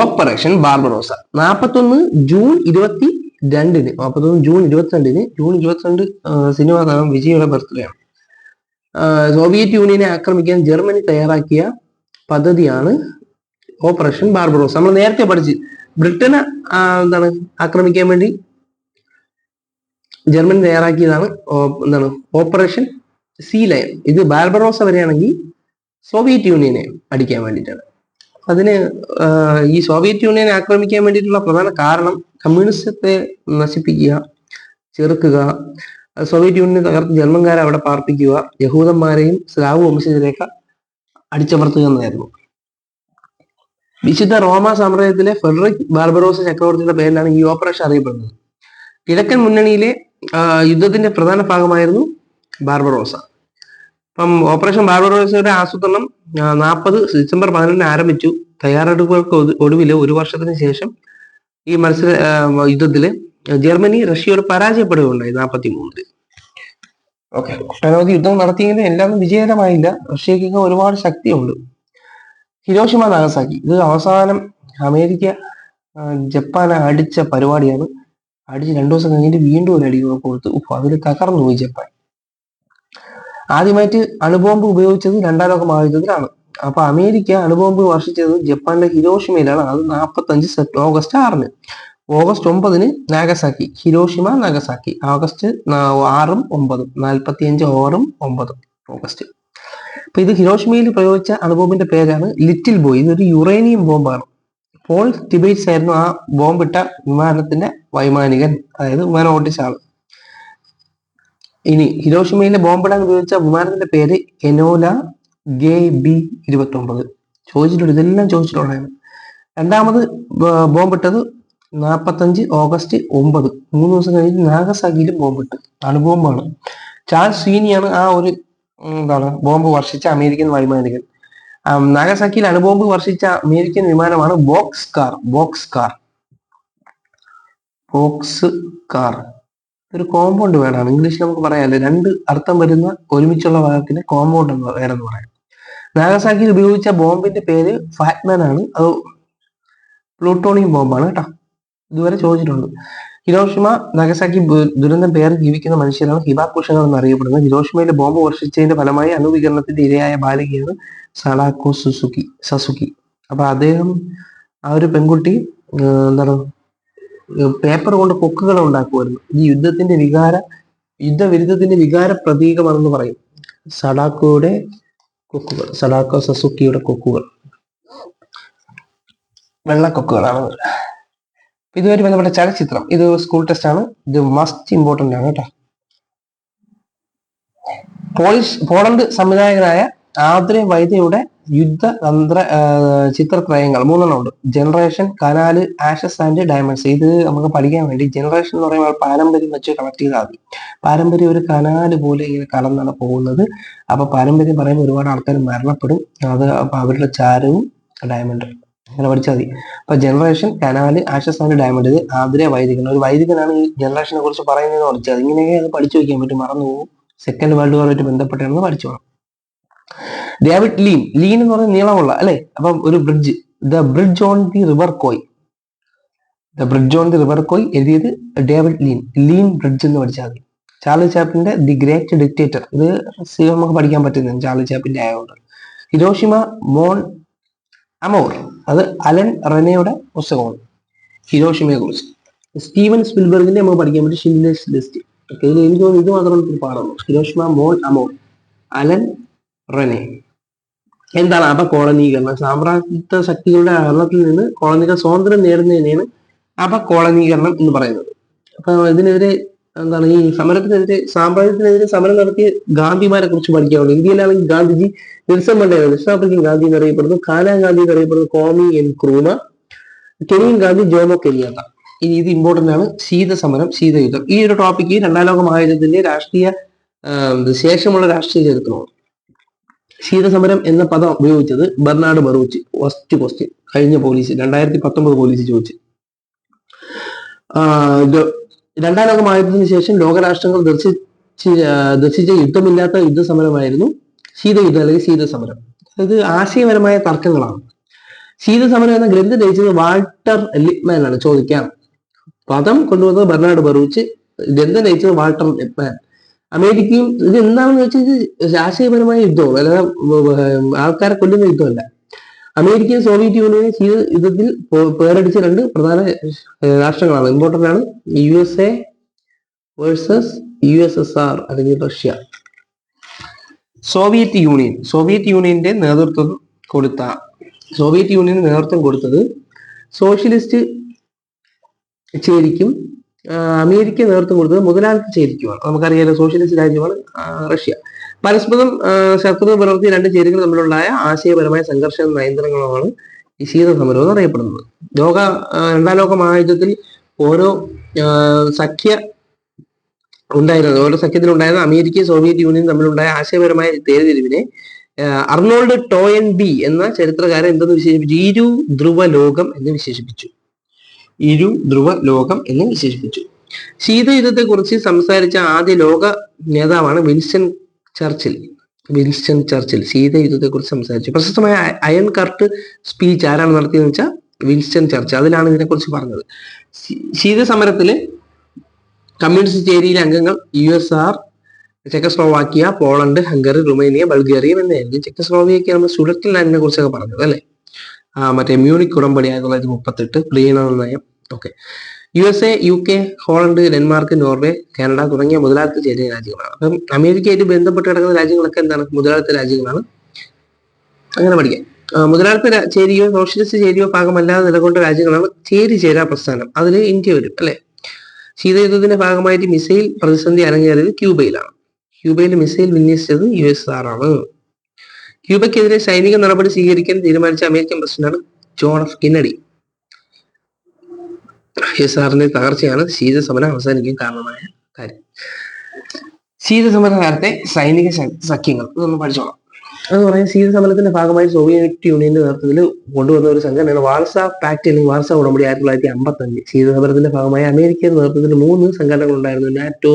Operation Barbarossa. നാപ്പത്തൊന്ന് ജൂൺ ഇരുപത്തി രണ്ടിന് നാപ്പത്തൊന്ന് ജൂൺ ഇരുപത്തിരണ്ടിന് ജൂൺ ഇരുപത്തിരണ്ട് സിനിമ താരം വിജയുടെ ബർത്ത്ഡേ ആണ്. സോവിയറ്റ് യൂണിയനെ ആക്രമിക്കാൻ ജർമ്മനി തയ്യാറാക്കിയ പദ്ധതിയാണ് ഓപ്പറേഷൻ ബാർബറോസ്. നമ്മൾ നേരത്തെ പഠിച്ച് ബ്രിട്ടനെ എന്താണ് ആക്രമിക്കാൻ വേണ്ടി ജർമ്മൻ തയ്യാറാക്കിയതാണ് എന്താണ് ഓപ്പറേഷൻ സീ ലയൻ ഇത് ബാർബറോസ വരെയാണെങ്കിൽ സോവിയറ്റ് യൂണിയനെ അടിക്കാൻ വേണ്ടിയിട്ടാണ്. അതിന് ഈ സോവിയറ്റ് യൂണിയനെ ആക്രമിക്കാൻ വേണ്ടിയിട്ടുള്ള പ്രധാന കാരണം കമ്മ്യൂണിസത്തെ നശിപ്പിക്കുക ചെറുക്കുക സോവിയറ്റ് യൂണിയനെ തകർത്ത് ജർമ്മൻകാരെ അവിടെ പാർപ്പിക്കുക യഹൂദന്മാരെയും സ്ലാവ് വംശജരെയൊക്കെ അടിച്ചമർത്തുക എന്നതായിരുന്നു. വിശുദ്ധ റോമ സാമ്രാജ്യത്തിലെ ഫെഡറിക് ബാർബറോസ ചക്രവർത്തിയുടെ പേരിലാണ് ഈ ഓപ്പറേഷൻ അറിയപ്പെടുന്നത്. കിഴക്കൻ മുന്നണിയിലെ യുദ്ധത്തിന്റെ പ്രധാന ഭാഗമായിരുന്നു ബാർബറോസ. അപ്പം ഓപ്പറേഷൻ ബാർബറോസയുടെ ആസൂത്രണം നാൽപ്പത് ഡിസംബർ പതിനെട്ടിന് ആരംഭിച്ചു. തയ്യാറെടുപ്പുകൾക്ക് ഒടുവിൽ ഒരു വർഷത്തിന് ശേഷം ഈ മത്സര യുദ്ധത്തിൽ ജർമ്മനി റഷ്യയോട് പരാജയപ്പെടുകയുണ്ടായി നാൽപ്പത്തി മൂന്നിൽ ഓക്കെ. ഒട്ടനവധി യുദ്ധം നടത്തിയെങ്കിലും എല്ലാം വിജയകരമായില്ല. റഷ്യക്ക് ഒരുപാട് ശക്തിയുണ്ട്. Hiroshima Nagasaki. ഇത് അവസാനം അമേരിക്ക ജപ്പാനെ അടിച്ച പരിപാടിയാണ്. അടിച്ച് രണ്ടു ദിവസം കഴിഞ്ഞിട്ട് വീണ്ടും ഒരു അടി കൊടുത്തു അതിൽ തകർന്നു പോയി ജപ്പാൻ. ആദ്യമായിട്ട് അണുബോംബ് ഉപയോഗിച്ചത് രണ്ടാം ലോക മഹായുദ്ധത്തിലാണ്. അപ്പൊ അമേരിക്ക അണുബോംബ് വർഷിച്ചത് ജപ്പാന്റെ ഹിരോഷിമയിലാണ്. അത് നാൽപ്പത്തഞ്ച് ഓഗസ്റ്റ് ആറിന്. ഓഗസ്റ്റ് ഒമ്പതിന് നാഗസാക്കി ഹിരോഷിമ നാഗസാക്കി. ഓഗസ്റ്റ് ആറും ഒമ്പതും നാൽപ്പത്തി അഞ്ച് ഓറും ഒമ്പതും ഓഗസ്റ്റ്. അപ്പൊ ഇത് ഹിരോഷിമയിൽ പ്രയോഗിച്ച അണുബോംബിന്റെ പേരാണ് ലിറ്റിൽ ബോയ്. ഇതൊരു യുറേനിയം ബോംബാണ്. പോൾ ടിബേറ്റ്സ് ആയിരുന്നു ആ ബോംബിട്ട വിമാനത്തിന്റെ വൈമാനികൻ അതായത് വിമാനം ഓടിച്ച ആൾ ഇനി ഹിരോഷിമയിലെ ബോംബിടാൻ ഉപയോഗിച്ച വിമാനത്തിന്റെ പേര് എനോല ഗെ ബി ഇരുപത്തി ഒമ്പത് ചോദിച്ചിട്ടുണ്ട് ഇതെല്ലാം ചോദിച്ചിട്ടുള്ളതാണ്. രണ്ടാമത് ബോംബിട്ടത് നാൽപ്പത്തഞ്ച് ഓഗസ്റ്റ് ഒമ്പത്. മൂന്ന് ദിവസം കഴിഞ്ഞ് നാഗസാക്കിയിലും ബോംബിട്ട്. അണുബോംബാണ് ചാൾസ് സ്വീനിയാണ് ആ ഒരു എന്താണ് ബോംബ് വർഷിച്ച അമേരിക്കൻ വൈമാനികൻ. നാഗസാക്കിയിൽ അണുബോംബ് വർഷിച്ച അമേരിക്കൻ വിമാനമാണ് box car. Box car. Box car. ഒരു കോമ്പൗണ്ട് വേർഡാണ് ഇംഗ്ലീഷിൽ നമുക്ക് പറയാമല്ലോ രണ്ട് അർത്ഥം വരുന്ന ഒരുമിച്ചുള്ള വാക്കിനെ കോമ്പൗണ്ട് എന്ന് വേറെന്ന് പറയാം. നാഗസാക്കിയിൽ ഉപയോഗിച്ച ബോംബിന്റെ പേര് ഫാറ്റ്മാൻ ആണ് അത് പ്ലൂട്ടോണിയം ബോംബാണ് കേട്ടോ. ഇതുവരെ ചോദിച്ചിട്ടുണ്ട്. ഹിരോഷിമ നഗസാക്കി ദുരന്തം പേർ ജീവിക്കുന്ന മനുഷ്യരാണ് ഹിബാക്കുഷകൾ എന്നറിയപ്പെടുന്നത്. ഹിരോഷിമയിലെ ബോംബ് വർഷിച്ചതിന്റെ ഫലമായി അണുവികരണത്തിന്റെ ഇരയായ ബാലികയാണ് സടാക്കോ സുസുക്കി സസുക്കി. അപ്പൊ അദ്ദേഹം ആ ഒരു പെൺകുട്ടി എന്താണ് പേപ്പർ കൊണ്ട് കൊക്കുകൾ ഉണ്ടാക്കുമായിരുന്നു. ഈ യുദ്ധത്തിന്റെ വികാര യുദ്ധവിരുദ്ധത്തിന്റെ വികാര പ്രതീകമാണെന്ന് പറയും. സഡാക്കോയുടെ കൊക്കുകൾ സഡാക്കോ സസുക്കിയുടെ കൊക്കുകൾ. വെള്ളക്കൊക്കുകളാണ്. ഇത്. ഇതുവരെ ബന്ധപ്പെട്ട ചലച്ചിത്രം ഇത് സ്കൂൾ ടെസ്റ്റ് ആണ്. ഇത് മസ്റ്റ് ഇമ്പോർട്ടന്റ് ആണ് കേട്ടോ. പോളിഷ് പോളണ്ട് സംവിധായകനായ ആദ്രെ വൈദ്യയുടെ യുദ്ധ തന്ത്ര ചിത്രത്രയങ്ങൾ മൂന്നെണ്ണം ഉണ്ട്. Generation Kanal Ashes and Diamonds ഇത് നമുക്ക് പഠിക്കാൻ വേണ്ടി ജനറേഷൻ എന്ന് പറയുമ്പോൾ പാരമ്പര്യം വെച്ച് കണക്ട് ചെയ്താൽ മതി. പാരമ്പര്യം ഒരു കനാല് പോലെ ഇങ്ങനെ കലർന്നാണ് പോകുന്നത്. അപ്പൊ പാരമ്പര്യം പറയുമ്പോൾ ഒരുപാട് ആൾക്കാർ മരണപ്പെടും. അത് അവരുടെ ചാരവും ഡയമണ്ട് അങ്ങനെ പഠിച്ചാൽ മതി. അപ്പൊ Generation Kanal Ashes and Diamond ആതിരെ വൈദികൻ. ഒരു വൈദികനാണ് ഈ ജനറേഷനെ കുറിച്ച് പറയുന്നത് പഠിച്ചത് ഇങ്ങനെയൊക്കെ അത് പഠിച്ചു വയ്ക്കാൻ പറ്റും. മറന്നു പോകും. സെക്കൻഡ് വേൾഡ് വാറുമായിട്ട് ബന്ധപ്പെട്ടാണെന്ന് പഠിച്ചു പോകണം ഡേവിഡ് ലീൻ ലീൻ എന്ന് പറയുന്നത് നീളമുള്ള അല്ലെ? അപ്പം ഒരു bridge The Bridge on the River Kwai The Bridge on the River Kwai എഴുതിയത് ഡേവിഡ് ലീൻ ലീൻ ബ്രിഡ്ജ് എന്ന് പഠിച്ചാൽ മതി. ചാർലി ചാപ്പിന്റെ ദി ഗ്രേറ്റ് ഡിക്റ്റേറ്റർ ഇത് നമുക്ക് പഠിക്കാൻ പറ്റുന്നതാണ് ചാർലി ചാപ്പിന്റെ ആയതുകൊണ്ട്. ഹിരോഷിമ മോൺ അമോർ അത് അലൻ റെനയുടെ പുസ്തകമാണ്. ഹിരോഷിമയെ കുറിച്ച് സ്റ്റീവൻ സ്പിൽബർഗിന്റെ നമുക്ക് പഠിക്കാൻ പറ്റും ഷിൻഡേഴ്സ് ലിസ്റ്റ്. ഓക്കെ ഇതിൽ എനിക്ക് തോന്നുന്നു ഇത് ഒരു പാടുന്നു Hiroshima Mon Amour Alain Resnais. എന്താണ് അപകോളനീകരണം സാമ്രാജ്യത്വ ശക്തികളുടെ ഭരണത്തിൽ നിന്ന് കോളനികൾ സ്വാതന്ത്ര്യം നേടുന്നതിനെയാണ് അപകോളനീകരണം എന്ന് പറയുന്നത്. അപ്പൊ ഇതിനെതിരെ എന്താണ് ഈ സമരത്തിനെതിരെ സാമ്രാജ്യത്തിനെതിരെ സമരം നടത്തിയ ഗാന്ധിമാരെ കുറിച്ച് പഠിക്കാവുള്ളൂ ഇന്ത്യയിലാണെങ്കിൽ ഗാന്ധിജി നെൽസൺ മണ്ടേല ദക്ഷിണാഫ്രിക്കൻ ഗാന്ധി എന്നറിയപ്പെടുന്നു കാനാ ഗാന്ധി എന്നറിയപ്പെടുന്നു Kwame Nkrumah Kenyan Gandhi Jomo Kenyatta ഇനി ഇത് ഇമ്പോർട്ടന്റ് ആണ്. ശീത സമരം ശീതയുദ്ധം ഈ ഒരു ടോപ്പിക്ക് രണ്ടാം ലോക മഹായുദ്ധത്തിന്റെ രാഷ്ട്രീയ ശേഷമുള്ള രാഷ്ട്രീയ ചരിത്രമാണ്. ശീതസമരം എന്ന പദം ഉപയോഗിച്ചത് ബെർണാഡ് ബറൂച്ച് ഫസ്റ്റ് ക്വസ്റ്റ്യൻ കഴിഞ്ഞ പോലീസ് രണ്ടായിരത്തി പത്തൊമ്പത് പോലീസ് ചോദിച്ചു. രണ്ടാം ലോകമായതിനു ശേഷം ലോകരാഷ്ട്രങ്ങൾ ദർശിച്ച് ദർശിച്ച യുദ്ധമില്ലാത്ത യുദ്ധസമരമായിരുന്നു ശീതയുദ്ധം അല്ലെങ്കിൽ ശീതസമരം. അതായത് ആശയപരമായ തർക്കങ്ങളാണ്. ശീതസമരം എന്ന ഗ്രന്ഥം രചിച്ചത് വാൾട്ടർ ലിപ്മാൻ ആണ്. ചോദിക്കാം. പദം കൊണ്ടുവന്നത് ബെർണാഡ് ബറൂച്ച്. ഗ്രന്ഥം രചിച്ചത് വാൾട്ടർ ലിപ്മാൻ. അമേരിക്കയും ഇത് എന്താണെന്ന് വെച്ചാൽ ഇത് ആശയപരമായ യുദ്ധമാണ്. അല്ലാതെ ആൾക്കാരെ കൊല്ലുന്ന യുദ്ധമല്ല. അമേരിക്കയും സോവിയറ്റ് യൂണിയനും ചെയ്ത യുദ്ധത്തിൽ പേരടിച്ച രണ്ട് പ്രധാന രാഷ്ട്രങ്ങളാണ്. ഇമ്പോർട്ടന്റ് ആണ് U S A versus U S S R അല്ലെങ്കിൽ റഷ്യ. സോവിയറ്റ് യൂണിയൻ സോവിയറ്റ് യൂണിയന്റെ നേതൃത്വം കൊടുത്ത സോവിയറ്റ് യൂണിയന് നേതൃത്വം കൊടുത്തത് സോഷ്യലിസ്റ്റ് ചേരിക്കും അമേരിക്ക നേതൃത്വം കൊടുത്തത് മുതലാളിത്ത ചേരിക്കുമാണ്. നമുക്കറിയാലോ സോഷ്യലിസ്റ്റ് രാജ്യമാണ് റഷ്യ. പരസ്പരം ശത്രു ശത്രുത പുലർത്തിയ രണ്ട് ചേരികൾ തമ്മിലുള്ള ആശയപരമായ സംഘർഷ നയന്ത്രണങ്ങളുമാണ് ഈ ശീത സമരം എന്നറിയപ്പെടുന്നത് ലോക ആ, രണ്ടാം ലോക മഹായുദ്ധത്തിൽ ഓരോ സഖ്യ ഉണ്ടായിരുന്നത് ഓരോ സഖ്യത്തിലുണ്ടായിരുന്ന അമേരിക്കയും സോവിയറ്റ് യൂണിയൻ തമ്മിലുണ്ടായ ആശയപരമായ തേരിതിരിവിനെ അർണോൾഡ് അർണോൾഡ് ടോയൻ ബി എന്ന ചരിത്രകാരൻ എന്തെന്ന് വിശേഷിപ്പിച്ചു? ഇരു ധ്രുവ ലോകം എന്ന് വിശേഷിപ്പിച്ചു. ഇരു ധ്രുവ ലോകം എന്ന് വിശേഷിപ്പിച്ചു. ശീതയുദ്ധത്തെ കുറിച്ച് സംസാരിച്ച ആദ്യ ലോക നേതാവാണ് വിൻസ്റ്റൺ ചർച്ചിൽ വിൻസ്റ്റൺ ചർച്ചിൽ ശീതയുദ്ധത്തെ കുറിച്ച് സംസാരിച്ചു. പ്രശസ്തമായ അയൺ കർട്ട് സ്പീച്ച് ആരാണ് നടത്തിയെന്ന് വെച്ചാൽ വിൻസ്റ്റൺ ചർച്ച്. അതിലാണ് ഇതിനെക്കുറിച്ച് പറഞ്ഞത്. ശീത സമരത്തിൽ കമ്മ്യൂണിസ്റ്റ് ചേരിയിലെ അംഗങ്ങൾ U S R Czechoslovakia Poland Hungary Romania Bulgaria എന്നായിരുന്നു ചെക്കസ്ലോവാക്കിയ നമ്മൾ സുഡറ്റ് ലാൻഡിനെ കുറിച്ചൊക്കെ പറഞ്ഞത് അല്ലെ? മറ്റേ മ്യൂണിക് ഉടമ്പടി ആയിരത്തി തൊള്ളായിരത്തി മുപ്പത്തെട്ട് പ്രിയന നയം okay. U S A U K Holland Denmark Norway Canada തുടങ്ങിയ മുതലാളിത്ത ചേരുന്ന രാജ്യങ്ങളാണ്. അപ്പം അമേരിക്കയായിട്ട് ബന്ധപ്പെട്ട് കിടക്കുന്ന രാജ്യങ്ങളൊക്കെ എന്താണ്? മുതലാളിത്ത രാജ്യങ്ങളാണ്. അങ്ങനെ പഠിക്കാം. മുതലാളിത്ത ചേരിയോ സോഷ്യലിസ്റ്റ് ചേരിയോ ഭാഗമല്ലാതെ നിലകൊണ്ട രാജ്യങ്ങളാണ് ചേരി ചേരാ പ്രസ്ഥാനം. അതിൽ ഇന്ത്യ വരും അല്ലെ? ശീതയുദ്ധത്തിന്റെ ഭാഗമായിട്ട് മിസൈൽ പ്രതിസന്ധി അരങ്ങേറിയത് ക്യൂബയിലാണ്. ക്യൂബയിൽ മിസൈൽ വിന്യസിച്ചത് യു എസ് ആർ ആണ് ക്യൂബയ്ക്കെതിരെ സൈനിക നടപടി സ്വീകരിക്കാൻ തീരുമാനിച്ച അമേരിക്കൻ പ്രസിഡന്റാണ് John F Kennedy. U S ആറിന്റെ തകർച്ചയാണ് ശീതസമരം അവസാനിക്കാൻ കാരണമായ കാര്യം. ശീതസമര കാലത്തെ സൈനിക സഖ്യങ്ങൾ ഇതൊന്ന് പഠിച്ചോളാം. എന്ന് പറയാൻ ശീതസമരത്തിന്റെ ഭാഗമായി സോവിയറ്റ് യൂണിയന്റെ നേതൃത്വത്തിൽ കൊണ്ടുവന്ന ഒരു സംഘടനയാണ് വാർസ പാക്ട് അല്ലെങ്കിൽ വാർസ ഉടമ്പടി ആയിരത്തി തൊള്ളായിരത്തി അമ്പത്തി അഞ്ച് ശീതസമരത്തിന്റെ ഭാഗമായി അമേരിക്കയുടെ നേതൃത്വത്തിൽ മൂന്ന് സംഘടനകൾ ഉണ്ടായിരുന്നു. നാറ്റോ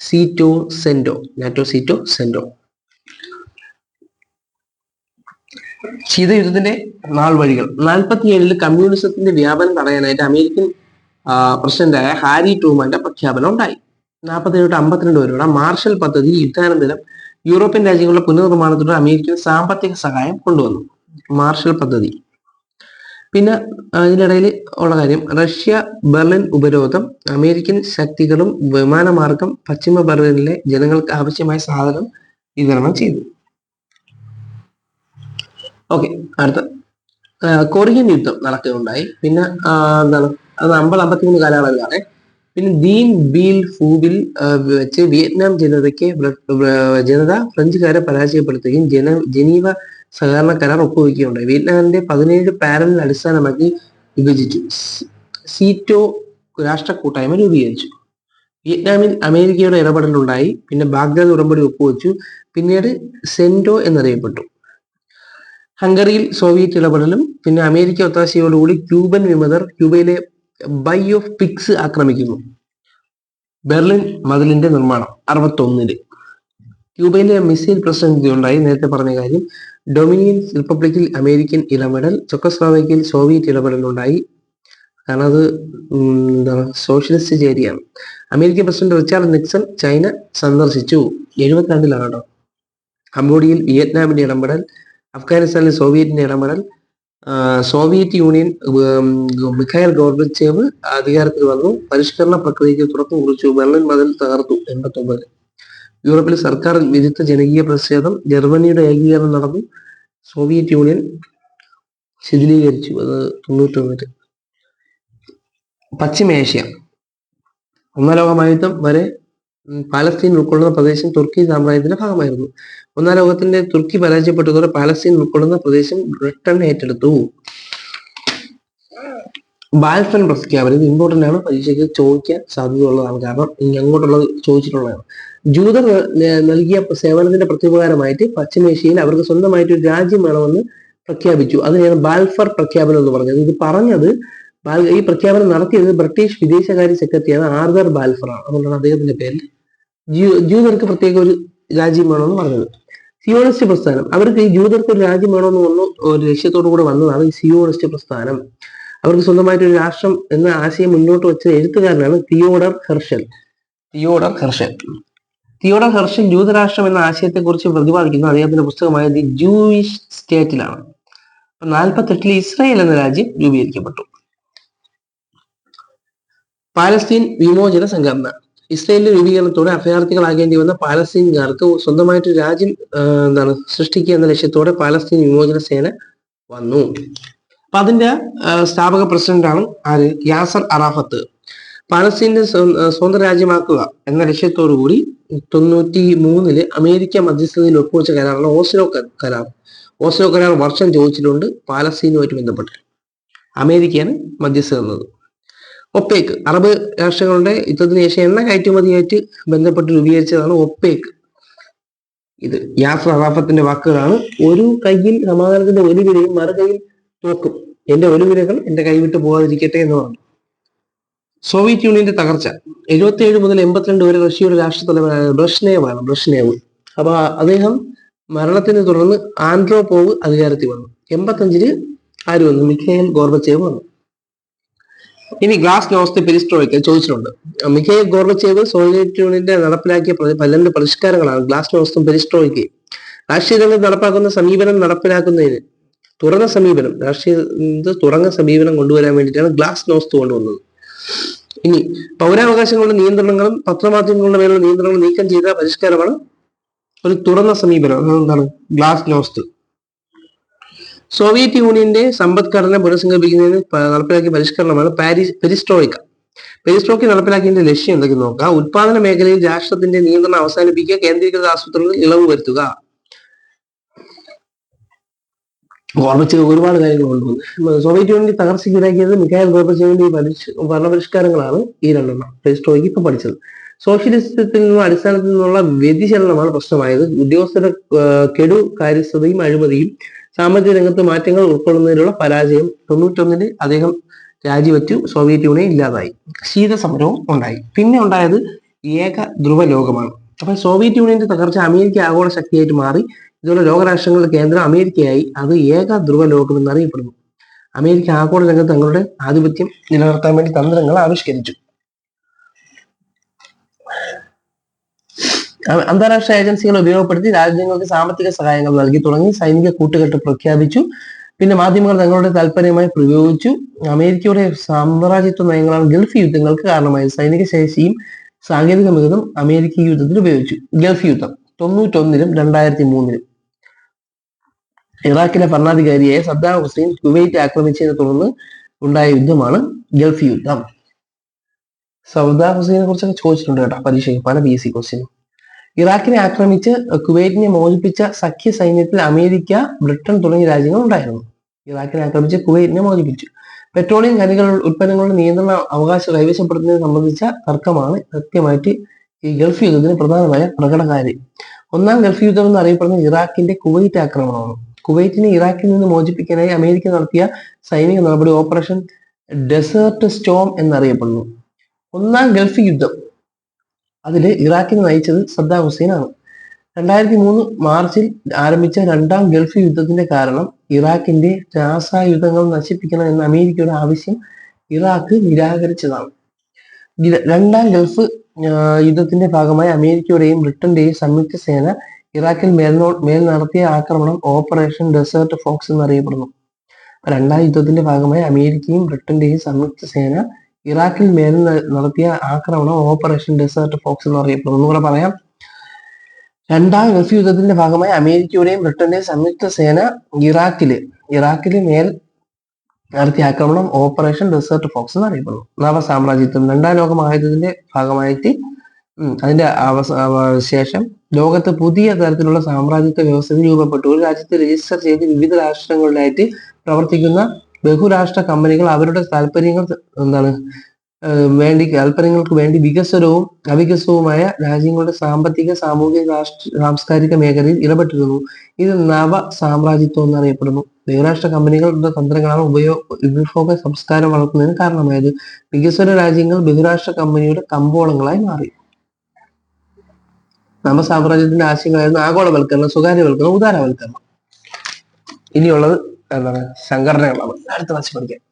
സീറ്റോ സെന്റോ. നാറ്റോ സീറ്റോ സെന്റോ. ശീതയുദ്ധത്തിന്റെ നാൾ വഴികൾ. നാൽപ്പത്തിയേഴിൽ കമ്മ്യൂണിസത്തിന്റെ വ്യാപനം തടയാനായിട്ട് അമേരിക്കൻ പ്രസിഡന്റായ ഹാരി ടൂമാന്റെ പ്രഖ്യാപനം ഉണ്ടായി. നാൽപ്പത്തേഴ് ടു അമ്പത്തിരണ്ട് വരെയുള്ള മാർഷൽ പദ്ധതി യുദ്ധാനന്തരം യൂറോപ്യൻ രാജ്യങ്ങളുടെ പുനർനിർമ്മാണത്തിലൂടെ അമേരിക്കൻ സാമ്പത്തിക സഹായം കൊണ്ടുവന്നു. മാർഷൽ പദ്ധതി. പിന്നെ അതിനിടയിൽ ഉള്ള കാര്യം റഷ്യ ബെർലിൻ ഉപരോധം അമേരിക്കൻ ശക്തികളും വിമാനമാർഗം പശ്ചിമ ബെർലിനിലെ ജനങ്ങൾക്ക് ആവശ്യമായ സാധനം വിതരണം ചെയ്തു. ഓക്കെ അടുത്ത കൊറിയൻ യുദ്ധം നടക്കുകയുണ്ടായി. പിന്നെ എന്താണ്? അത് അമ്പത് അമ്പത്തിമൂന്ന് കാലയളവിലാണ്. പിന്നെ ദീൻ ബീൽ ഫൂബിൽ വെച്ച് വിയറ്റ്നാം ജനതയ്ക്ക് ജനത ഫ്രഞ്ചുകാരെ പരാജയപ്പെടുത്തുകയും ജന ജനീവ സഹകരണ കരാർ ഒപ്പുവെക്കുകയുണ്ടായി. വിയറ്റ്നാമിന്റെ പതിനേഴ് പാരലിൽ അടിസ്ഥാനമാക്കി വിഭജിച്ചു. സീറ്റോ രാഷ്ട്ര കൂട്ടായ്മ രൂപീകരിച്ചു. വിയറ്റ്നാമിൽ അമേരിക്കയുടെ ഇടപെടലുണ്ടായി. പിന്നെ ബാഗ്ദാദ് ഉടമ്പടി ഒപ്പുവെച്ചു. പിന്നീട് സെന്റോ എന്നറിയപ്പെട്ടു. ഹംഗറിയിൽ സോവിയറ്റ് ഇടപെടലും പിന്നെ അമേരിക്ക ഒത്താശയോടുകൂടി ക്യൂബൻ വിമതർ ക്യൂബയിലെ ബൈ ഓഫ് പിക്സ് ആക്രമിക്കുന്നു. ബെർലിൻ മതിലിന്റെ നിർമ്മാണം അറുപത്തൊന്നിൽ. ക്യൂബയിലെ മിസൈൽ പ്രസിഡന്റ് ഉണ്ടായി നേരത്തെ പറഞ്ഞ കാര്യം ഡൊമിനിയൻ റിപ്പബ്ലിക്കിൽ അമേരിക്കൻ ഇടപെടൽ ചെക്കോസ്ലോവാക്യയിൽ സോവിയറ്റ് ഇടപെടൽ ഉണ്ടായി. കാരണം അത് എന്താണ് socialist ചേരിയാണ്. American president Richard Nixon China സന്ദർശിച്ചു. എഴുപത്തിരണ്ടിലാണ് കേട്ടോ കംബോഡിയയിൽ വിയറ്റ്നാമിന്റെ ഇടപെടൽ അഫ്ഗാനിസ്ഥാനിൽ സോവിയറ്റിന്റെ ഇടപെടൽ സോവിയറ്റ് യൂണിയൻ മിഖായൽ ഗോർബച്ചേവ് അധികാരത്തിൽ വന്നു. പരിഷ്കരണ പ്രക്രിയയ്ക്ക് തുടക്കം കുറിച്ചു. ബെർലിൻ മതിൽ തകർത്തു. എൺപത്തി ഒമ്പത് യൂറോപ്പിൽ സർക്കാർ വിരുദ്ധ ജനകീയ പ്രതിഷേധം ജർമ്മനിയുടെ ഏകീകരണം നടന്നു. സോവിയറ്റ് യൂണിയൻ ശിഥിലീകരിച്ചു. അത് തൊണ്ണൂറ്റൊന്നിൽ. പശ്ചിമേഷ്യ. ഒന്നാം ലോകമായുദ്ധം വരെ പാലസ്തീൻ ഉൾക്കൊള്ളുന്ന പ്രദേശം തുർക്കി സാമ്രാജ്യത്തിന്റെ ഭാഗമായിരുന്നു. ഒന്നാം ലോകത്തിന്റെ തുർക്കി പരാജയപ്പെട്ടതോടെ പാലസ്തീൻ ഉൾക്കൊള്ളുന്ന പ്രദേശം ബ്രിട്ടൻ ഏറ്റെടുത്തു. ബാൽഫൻ പ്രഖ്യാപനം ഇത് ഇമ്പോർട്ടന്റ് ആണ്. പരീക്ഷയ്ക്ക് ചോദിക്കാൻ സാധ്യതയുള്ളതാണ്. കാരണം അങ്ങോട്ടുള്ളത് ചോദിച്ചിട്ടുള്ളതാണ്. ജൂതർ നൽകിയ സേവനത്തിന്റെ പ്രത്യുപകാരമായിട്ട് പശ്ചിമേഷ്യയിൽ അവർക്ക് സ്വന്തമായിട്ട് ഒരു രാജ്യം വേണമെന്ന് പ്രഖ്യാപിച്ചു. അതിനെയാണ് ബാൽഫർ പ്രഖ്യാപനം എന്ന് പറഞ്ഞത്. ഇത് പറഞ്ഞത് ഈ പ്രഖ്യാപനം നടത്തിയത് ബ്രിട്ടീഷ് വിദേശകാര്യ സെക്രട്ടറിയാണ് ആർദർ ബാൽഫർ ആണ് അതുകൊണ്ടാണ് അദ്ദേഹത്തിന്റെ പേരിൽ ജൂ- ജൂതർക്ക് പ്രത്യേക ഒരു രാജ്യം വേണമെന്ന് പറഞ്ഞത്. സിയോണിസ്റ്റ് പ്രസ്ഥാനം. അവർക്ക് ജൂതർക്ക് ഒരു രാജ്യം വേണമെന്ന് വന്നു ഒരു ലക്ഷ്യത്തോടു കൂടെ വന്നതാണ് ഈ സിയോണിസ്റ്റ് പ്രസ്ഥാനം. അവർക്ക് സ്വന്തമായിട്ട് ഒരു രാഷ്ട്രം എന്ന ആശയം മുന്നോട്ട് വെച്ച എഴുത്തുകാരനാണ് Theodor Herzl. Theodor Herzl. Theodor Herzl ജൂതരാഷ്ട്രം എന്ന ആശയത്തെക്കുറിച്ച് പ്രതിപാദിക്കുന്ന. അദ്ദേഹത്തിന്റെ പുസ്തകമായ ദി ജൂയിഷ് സ്റ്റേറ്റിലാണ്. നാൽപ്പത്തെട്ടിൽ ഇസ്രായേൽ എന്ന രാജ്യം രൂപീകരിക്കപ്പെട്ടു. പാലസ്തീൻ വിമോചന സംഘടന. ഇസ്രായേലിന്റെ രൂപീകരണത്തോടെ അഭയാർത്ഥികളാകേണ്ടി വന്ന പാലസ്തീൻകാർക്ക് സ്വന്തമായിട്ട് രാജ്യം എന്താണ് സൃഷ്ടിക്കുക എന്ന ലക്ഷ്യത്തോടെ പാലസ്തീൻ വിമോചന സേന വന്നു. അപ്പൊ അതിന്റെ സ്ഥാപക പ്രസിഡന്റാണ് ആര്? യാസർ അറാഫത്ത്. പാലസ്തീനെ സ്വന്തം രാജ്യമാക്കുക എന്ന ലക്ഷ്യത്തോടു കൂടി തൊണ്ണൂറ്റി മൂന്നിൽ അമേരിക്ക മധ്യസ്ഥതയിൽ ഒപ്പുവെച്ച കരാറാണ് ഓസ്ലോ കരാർ. ഓസ്ലോ കരാർ വർഷം ചോദിച്ചിട്ടുണ്ട് പാലസ്തീനുമായിട്ട് ബന്ധപ്പെട്ട്. അമേരിക്കയാണ് മധ്യസ്ഥ എന്നത്. ഒപ്പേക്ക് അറബ് രാഷ്ട്രങ്ങളുടെ യുദ്ധത്തിന് ശേഷം എണ്ണ കയറ്റുമതിയായിട്ട് ബന്ധപ്പെട്ട് രൂപീകരിച്ചതാണ് ഒപ്പേക്ക് ഇത് യാസർ അറാഫത്തിന്റെ വാക്കുകളാണ്. ഒരു കയ്യിൽ സമാധാനത്തിന്റെ ഒരു വിലയും മറു കയ്യിൽ തോക്കും. എന്റെ ഒരു വിലകൾ എന്റെ കൈവിട്ട് പോകാതിരിക്കട്ടെ എന്ന് പറഞ്ഞു സോവിയറ്റ് യൂണിയന്റെ തകർച്ച. എഴുപത്തി ഏഴ് മുതൽ എൺപത്തിരണ്ട് വരെ റഷ്യയുടെ രാഷ്ട്രത്തലവനായ ബ്രഷ്നേവാണ് ബ്രഷ്നേവ്. അപ്പൊ അദ്ദേഹം മരണത്തിനെ തുടർന്ന് ആൻഡ്രോപോവ് അധികാരത്തിൽ വന്നു. എൺപത്തഞ്ചിൽ ആര് വന്നു? മിഖേൽ ഗോർബച്ചേവ് വന്നു. ഇനി ഗ്ലാസ് നോസ്റ്റ് പെരിസ്ട്രോയ്ക്ക് ചോദിച്ചിട്ടുണ്ട്. മിഖേൽ ഗോർബച്ചേവ് സോവിയറ്റ് യൂണിയന്റെ നടപ്പിലാക്കിയ പലരുടെ പരിഷ്കാരങ്ങളാണ് ഗ്ലാസ് നോസ്റ്റും പെരിസ്ട്രോയ്ക്ക് രാഷ്ട്രീയ രംഗത്ത് നടപ്പാക്കുന്ന സമീപനം നടപ്പിലാക്കുന്നതിന് തുറന്ന സമീപനം രാഷ്ട്രീയ തുറന്ന സമീപനം കൊണ്ടുവരാൻ വേണ്ടിയിട്ടാണ് ഗ്ലാസ് നോസ്റ്റ് കൊണ്ടുവന്നത്. ഇനി പൗരാവകാശങ്ങളുടെ നിയന്ത്രണങ്ങളും പത്രമാധ്യമങ്ങളുടെ മേലുള്ള നിയന്ത്രണങ്ങൾ നീക്കം ചെയ്ത പരിഷ്കാരമാണ് ഒരു തുറന്ന സമീപനം. എന്താണ് ഗ്ലാസ് നോസ്ത് സോവിയറ്റ് യൂണിയന്റെ സമ്പദ്ഘടന പുനഃസംഘടിപ്പിക്കുന്നതിന് നടപ്പിലാക്കിയ പരിഷ്കരണമാണ് പാരീസ് പെരിസ്ട്രോയിക്ക. പെരിസ്ട്രോയ്ക്ക് നടപ്പിലാക്കിയതിന്റെ ലക്ഷ്യം എന്തൊക്കെ നോക്കാം? ഉത്പാദന മേഖലയിൽ രാഷ്ട്രത്തിന്റെ നിയന്ത്രണം അവസാനിപ്പിക്കുക കേന്ദ്രീകൃത ആസൂത്രണത്തിൽ ഇളവ് വരുത്തുക. ഗോർബച്ചേവ് ഒരുപാട് കാര്യങ്ങൾ കൊണ്ടുവന്നു സോവിയറ്റ് യൂണിയൻ തകർച്ചയ്ക്ക് ഇടയാക്കിയത് ഗോർബച്ചേവിന്റെ ഈ പരിഷ് ഭരണപരിഷ്കാരങ്ങളാണ് ഈ രണ്ടെണ്ണം പെരിസ്ട്രോയ്ക്ക് ഇപ്പൊ പഠിച്ചത്. സോഷ്യലിസത്തിൽ നിന്നും അടിസ്ഥാനത്തിൽ നിന്നുള്ള വ്യതിചലനമാണ് പ്രശ്നമായത്. ഉദ്യോഗസ്ഥരുടെ കെടു കാര്യസ്ഥതയും അഴിമതിയും സാമ്പത്തിക രംഗത്ത് മാറ്റങ്ങൾ ഉൾക്കൊള്ളുന്നതിലുള്ള പരാജയം തൊണ്ണൂറ്റൊന്നിൽ അദ്ദേഹം രാജിവെച്ചു. സോവിയറ്റ് യൂണിയൻ ഇല്ലാതായി. ശീതസമരവും ഉണ്ടായി. പിന്നെ ഉണ്ടായത് ഏക ധ്രുവ ലോകമാണ്. അപ്പൊ സോവിയറ്റ് യൂണിയന്റെ തകർച്ച അമേരിക്ക ആഗോള ശക്തിയായിട്ട് മാറി. ഇതുപോലെ ലോകരാഷ്ട്രങ്ങളുടെ കേന്ദ്രം അമേരിക്കയായി. അത് ഏക ധ്രുവ ലോകം എന്നറിയപ്പെടുന്നു അമേരിക്ക ആഗോള രംഗത്ത് തങ്ങളുടെ ആധിപത്യം നിലനിർത്താൻ വേണ്ടി തന്ത്രങ്ങൾ ആവിഷ്കരിച്ചു. അന്താരാഷ്ട്ര ഏജൻസികൾ ഉപയോഗപ്പെടുത്തി രാജ്യങ്ങൾക്ക് സാമ്പത്തിക സഹായങ്ങൾ നൽകി തുടങ്ങി സൈനിക കൂട്ടുകെട്ട് പ്രഖ്യാപിച്ചു. പിന്നെ മാധ്യമങ്ങൾ തങ്ങളുടെ താല്പര്യമായി പ്രയോഗിച്ചു. അമേരിക്കയുടെ സാമ്രാജ്യത്വ നയങ്ങളാണ് ഗൾഫ് യുദ്ധങ്ങൾക്ക് കാരണമായത് സൈനിക ശേഷിയും സാങ്കേതിക മികതും അമേരിക്ക യുദ്ധത്തിൽ ഉപയോഗിച്ചു. ഗൾഫ് യുദ്ധം തൊണ്ണൂറ്റൊന്നിലും രണ്ടായിരത്തി മൂന്നിലും ഇറാഖിലെ ഭരണാധികാരിയായ സദ്ദാം ഹുസൈൻ കുവൈറ്റ് ആക്രമിച്ചതിനെ തുടർന്ന് ഉണ്ടായ യുദ്ധമാണ് ഗൾഫ് യുദ്ധം. സദ്ദാം ഹുസൈനെ കുറിച്ചൊക്കെ ചോദിച്ചിട്ടുണ്ട് കേട്ടോ പരീക്ഷയ്ക്ക് പല പി എസ് സി ക്വസ്റ്റ്യനും ഇറാഖിനെ ആക്രമിച്ച് കുവൈറ്റിനെ മോചിപ്പിച്ച സഖ്യ സൈന്യത്തിൽ അമേരിക്ക ബ്രിട്ടൻ തുടങ്ങിയ രാജ്യങ്ങൾ ഉണ്ടായിരുന്നു. ഇറാഖിനെ ആക്രമിച്ച് കുവൈറ്റിനെ മോചിപ്പിച്ചു. പെട്രോളിയം ഖനികൾ ഉൽപ്പന്നങ്ങളുടെ നിയന്ത്രണ അവകാശം കൈവശപ്പെടുത്തുന്നതിനെ സംബന്ധിച്ച തർക്കമാണ് കൃത്യമായിട്ട് ഈ ഗൾഫ് യുദ്ധത്തിന് പ്രധാനമായ പ്രകടകാരി ഒന്നാം ഗൾഫ് യുദ്ധം എന്ന് അറിയപ്പെടുന്ന ഇറാഖിന്റെ കുവൈറ്റ് ആക്രമണമാണ്. കുവൈറ്റിനെ ഇറാഖിൽ നിന്ന് മോചിപ്പിക്കാനായി അമേരിക്ക നടത്തിയ സൈനിക നടപടി ഓപ്പറേഷൻ ഡെസേർട്ട് സ്റ്റോം എന്നറിയപ്പെടുന്നു. ഒന്നാം ഗൾഫ് യുദ്ധം അതിൽ ഇറാഖിനെ നയിച്ചത് സദ്ദാം ഹുസൈനാണ് രണ്ടായിരത്തി മൂന്ന് മാർച്ചിൽ ആരംഭിച്ച രണ്ടാം ഗൾഫ് യുദ്ധത്തിന്റെ കാരണം ഇറാഖിന്റെ രാസായുധങ്ങൾ നശിപ്പിക്കണം എന്ന അമേരിക്കയുടെ ആവശ്യം ഇറാഖ് നിരാകരിച്ചതാണ്. രണ്ടാം ഗൾഫ് യുദ്ധത്തിന്റെ ഭാഗമായി അമേരിക്കയുടെയും ബ്രിട്ടന്റെയും സംയുക്ത സേന ഇറാഖിൽ മേൽനോ മേൽ നടത്തിയ ആക്രമണം ഓപ്പറേഷൻ ഡെസേർട്ട് ഫോക്സ് എന്നറിയപ്പെടുന്നു. രണ്ടാം യുദ്ധത്തിന്റെ ഭാഗമായി അമേരിക്കയും ബ്രിട്ടന്റെയും സംയുക്ത സേന ഇറാഖിൽ മേൽ നടത്തിയ ആക്രമണം ഓപ്പറേഷൻ ഡെസേർട്ട് ഫോക്സ് എന്ന് അറിയപ്പെടുന്നു. ഒന്നുകൂടെ പറയാം. രണ്ടാം ഗൾഫ് യുദ്ധത്തിന്റെ ഭാഗമായി അമേരിക്കയുടെയും ബ്രിട്ടന്റെയും സംയുക്ത സേന ഇറാഖിൽ ഇറാഖിൽ മേൽ നടത്തിയ ആക്രമണം ഓപ്പറേഷൻ ഡെസേർട്ട് ഫോക്സ് എന്ന് അറിയപ്പെടുന്നു. നവ സാമ്രാജ്യത്വം രണ്ടാം ലോക മഹായുദ്ധത്തിന്റെ ഭാഗമായിട്ട് അതിന്റെ ശേഷം ലോകത്ത് പുതിയ തരത്തിലുള്ള സാമ്രാജ്യത്വ വ്യവസ്ഥ രൂപപ്പെട്ടു. ഒരു രാജ്യത്ത് രജിസ്റ്റർ ചെയ്ത് വിവിധ രാഷ്ട്രങ്ങളിലായിട്ട് പ്രവർത്തിക്കുന്ന ബഹുരാഷ്ട്ര കമ്പനികൾ അവരുടെ താല്പര്യങ്ങൾ എന്താണ് വേണ്ടി താല്പര്യങ്ങൾക്ക് വേണ്ടി വികസനവും അവികസവുമായ രാജ്യങ്ങളുടെ സാമ്പത്തിക സാമൂഹിക രാഷ്ട്ര സാംസ്കാരിക മേഖലയിൽ ഇടപെട്ടിരുന്നു. ഇത് നവ സാമ്രാജ്യത്വം എന്നറിയപ്പെടുന്നു. ബഹുരാഷ്ട്ര കമ്പനികളുടെ തന്ത്രങ്ങളാണ് ഉപയോഗ ഉപഭോഗ സംസ്കാരം വളർത്തുന്നതിന് കാരണമായത്. വികസന രാജ്യങ്ങൾ ബഹുരാഷ്ട്ര കമ്പനിയുടെ കമ്പോളങ്ങളായി മാറി. നവ സാമ്രാജ്യത്തിന്റെ ആശയങ്ങളായിരുന്നു ആഗോളവൽക്കരണം സ്വകാര്യവൽക്കരണം ഉദാരവൽക്കരണം. ഇനിയുള്ളത് എന്താണ് സംഘടനകളാണ് അടുത്ത ക്ലാസ് പഠിക്കാം